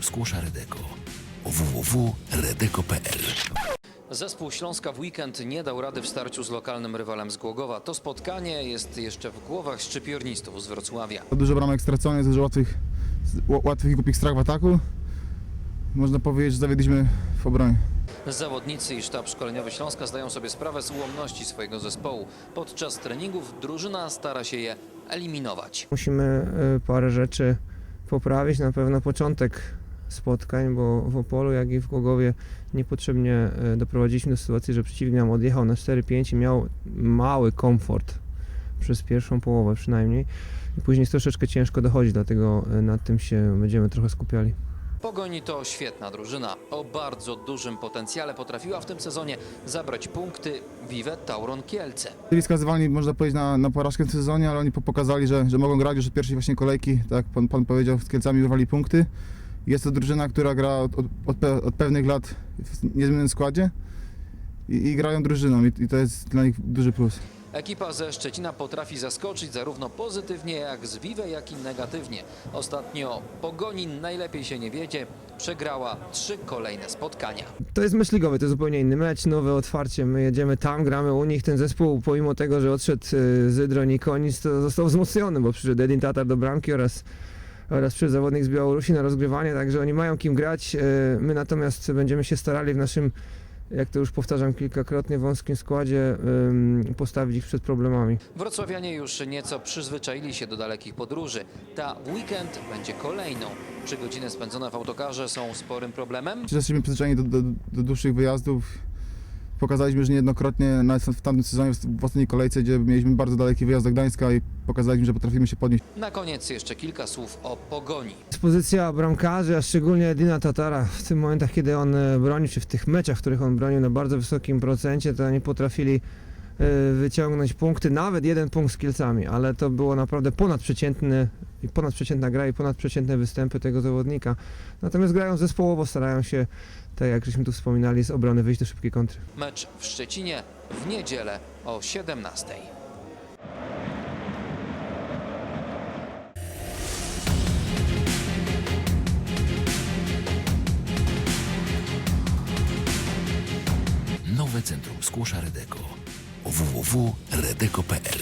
Skłosza Redeko. www.redeko.pl Zespół Śląska w weekend nie dał rady w starciu z lokalnym rywalem z Głogowa. To spotkanie jest jeszcze w głowach szczypiornistów z Wrocławia. Dużo bramek straconych, dużo łatwych, łatwych i głupich strach w ataku. Można powiedzieć, że zawiedliśmy w obronie. Zawodnicy i sztab szkoleniowy Śląska zdają sobie sprawę z ułomności swojego zespołu. Podczas treningów drużyna stara się je eliminować. Musimy e, parę rzeczy poprawić. Na pewno początek spotkań, bo w Opolu, jak i w Głogowie niepotrzebnie e, doprowadziliśmy do sytuacji, że przeciwnik nam odjechał na 4-5 i miał mały komfort przez pierwszą połowę przynajmniej. I później jest troszeczkę ciężko dochodzić, dlatego e, nad tym się będziemy trochę skupiali. Pogoni to świetna drużyna. O bardzo dużym potencjale potrafiła w tym sezonie zabrać punkty Vive Tauron Kielce. Byli skazywani, można powiedzieć, na, na porażkę w sezonie, ale oni po- pokazali, że, że mogą grać już od pierwszej właśnie kolejki. Tak jak pan, pan powiedział, z Kielcami wyrwali punkty. Jest to drużyna, która gra od, od, od, od pewnych lat w niezmienionym składzie i, i grają drużyną i, i to jest dla nich duży plus. Ekipa ze Szczecina potrafi zaskoczyć zarówno pozytywnie jak z Vive, jak i negatywnie. Ostatnio Pogoni najlepiej się nie wiedzie, przegrała trzy kolejne spotkania. To jest mecz ligowy, to jest zupełnie inny mecz, nowe otwarcie. My jedziemy tam, gramy u nich. Ten zespół, pomimo tego, że odszedł e, Zydroń i Konic, to został wzmocniony, bo przyszedł Edin Tatar do bramki oraz, oraz przyszedł zawodnik z Białorusi na rozgrywanie, także oni mają kim grać. E, My natomiast będziemy się starali w naszym, jak to już powtarzam kilkakrotnie, wąskim składzie postawić ich przed problemami. Wrocławianie już nieco przyzwyczaili się do dalekich podróży. Ta w weekend będzie kolejną. Trzy godziny spędzone w autokarze są sporym problemem. Jesteśmy przyzwyczajeni do, do, do dłuższych wyjazdów. Pokazaliśmy już niejednokrotnie nawet w tamtym sezonie, w ostatniej kolejce, gdzie mieliśmy bardzo daleki wyjazd do Gdańska i pokazaliśmy, że potrafimy się podnieść. Na koniec jeszcze kilka słów o Pogoni. Dyspozycja bramkarzy, a szczególnie Edina Tatara w tym momentach, kiedy on e, bronił, czy w tych meczach, w których on bronił na bardzo wysokim procencie, to oni potrafili e, wyciągnąć punkty, nawet jeden punkt z Kielcami, ale to było naprawdę ponadprzeciętny, i ponadprzeciętna gra i ponadprzeciętne występy tego zawodnika. Natomiast grają zespołowo, starają się, tak jak żeśmy tu wspominali, z obrony wyjść do szybkiej kontry. Mecz w Szczecinie w niedzielę o 17. Nowe Centrum Skłosza Redeko. www.redeko.pl